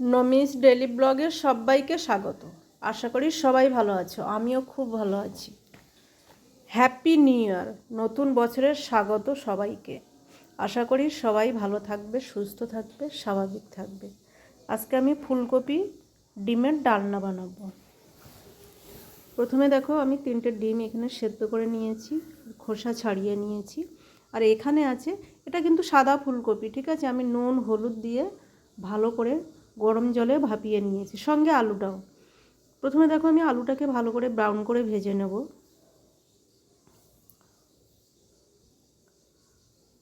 নমিস daily ব্লগের সবাইকে স্বাগত। আশা করি সবাই ভালো আছো, আমিও খুব ভালো আছি। হ্যাপি নিউ ইয়ার, নতুন বছরের স্বাগত সবাইকে। আশা করি সবাই ভালো থাকবে, সুস্থ থাকবে, স্বাভাবিক থাকবে। আজকে আমি ফুলকপি ডিমের ডালনা বানাবো। প্রথমে দেখো, আমি তিনটে ডিম এখানে সেদ্ধ করে নিয়েছি, খোসা ছাড়িয়ে নিয়েছি। আর এখানে আছে, এটা কিন্তু সাদা ফুলকপি, ঠিক আছে? আমি নুন, হলুদ দিয়ে ভালো করে গরম জলে ভাপিয়ে নিয়েছি। সঙ্গে আলুটাও। প্রথমে দেখো আমি আলুটাকে ভালো করে ব্রাউন করে ভেজে নেব।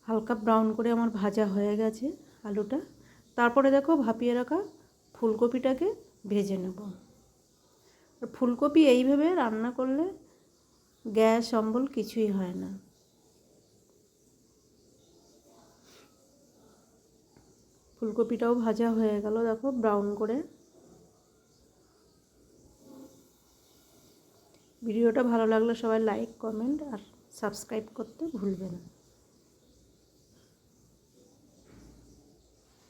হালকা ব্রাউন করে আমার ভাজা হয়ে গেছে আলুটা। তারপরে দেখো ভাপিয়ে রাখা ফুলকপিটাকে ভেজে নেব। ফুলকপি এইভাবে রান্না করলে গ্যাস, অম্বল কিছুই হয় না। ফুলকপিটাও ভাজা হয়ে গেল, দেখো ব্রাউন করে। ভিডিওটা ভালো লাগলে সবাই লাইক কমেন্ট আর সাবস্ক্রাইব করতে ভুলবে না।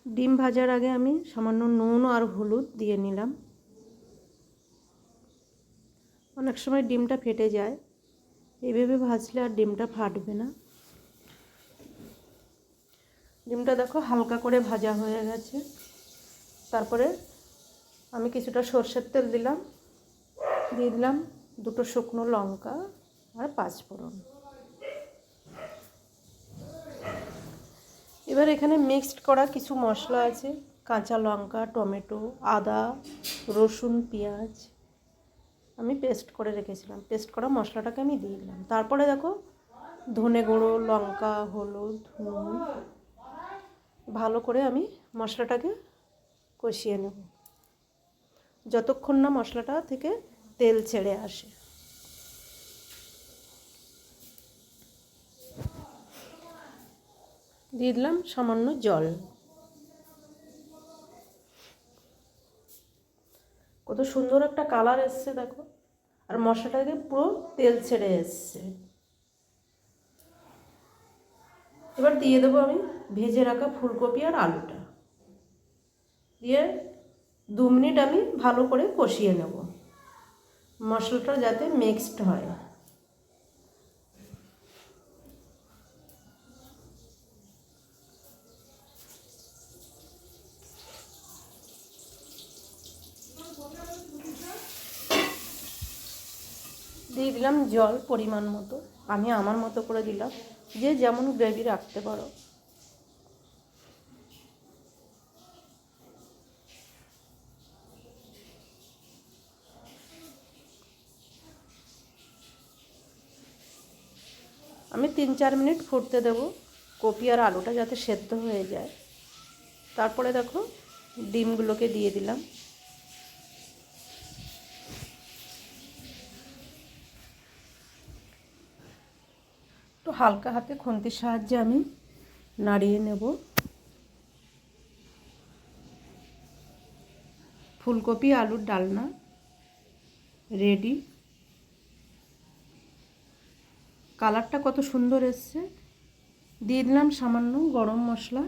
ডিম ভাজার আগে আমি সামান্য নুন আর হলুদ দিয়ে নিলাম। অনেক সময় ডিমটা ফেটে যায় এইভাবে ভাজলে আর ডিমটা ফাটবে না। ডিমটা দেখো হালকা করে ভাজা হয়ে গেছে। তারপরে আমি কিছুটা সর্ষের তেল দিলাম। দিয়ে দিলাম দুটো শুকনো লঙ্কা আর পাঁচফোড়ন। এবার এখানে মিক্সড করা কিছু মশলা আছে। কাঁচা লঙ্কা, টমেটো, আদা, রসুন, পেঁয়াজ আমি পেস্ট করে রেখেছিলাম। পেস্ট করা মশলাটাকে আমি দিয়ে দিলাম। তারপরে দেখো ধনে গুঁড়ো, লঙ্কা, হলুদ, নুন ভালো করে আমি মশলাটাকে কষিয়ে নেব। যতক্ষণ না মশলাটা থেকে তেল ছেড়ে আসে। দিয়ে দিলাম সামান্য জল। কত সুন্দর একটা কালার এসছে দেখো। আর মশলাটাকে পুরো তেল ছেড়ে এসছে। এবার দিয়ে দেবো আমি ভেজে রাখা ফুলকপি আর আলুটা। দিয়ে দু মিনিট আমি ভালো করে কষিয়ে নেব। মশলাটা যাতে মিক্সড হয়। দিয়ে দিলাম জল পরিমাণ মতো। আমি আমার মতো করে দিলাম। যে যেমন গ্রেভি রাখতে পারো। আমি তিন চার মিনিট ফুটতে দেব। কপি আর আলুটা যাতে সেদ্ধ হয়ে যায়। তারপরে দেখো, ডিমগুলোকে দিয়ে দিলাম। একটু হালকা হাতে খুন্তির সাহায্যে আমি নাড়িয়ে নেব। ফুলকপি, আলুর ডালনা রেডি কালারটা কত সুন্দর এসছে। দিয়ে দিলাম সামান্য গরম মশলা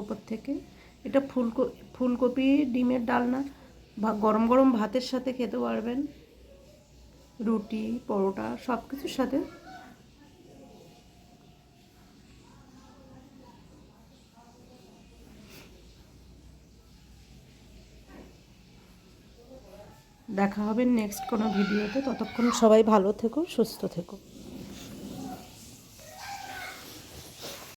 ওপর থেকে। এটা ফুলকো, ফুলকপি, ডিমের ডালনা বা গরম গরম ভাতের সাথে খেতে পারবেন। রুটি, পরোটা সব কিছুর সাথে দেখা হবে নেক্সট কোনো ভিডিওতে ততক্ষণ সবাই ভালো থেকো সুস্থ থেকো।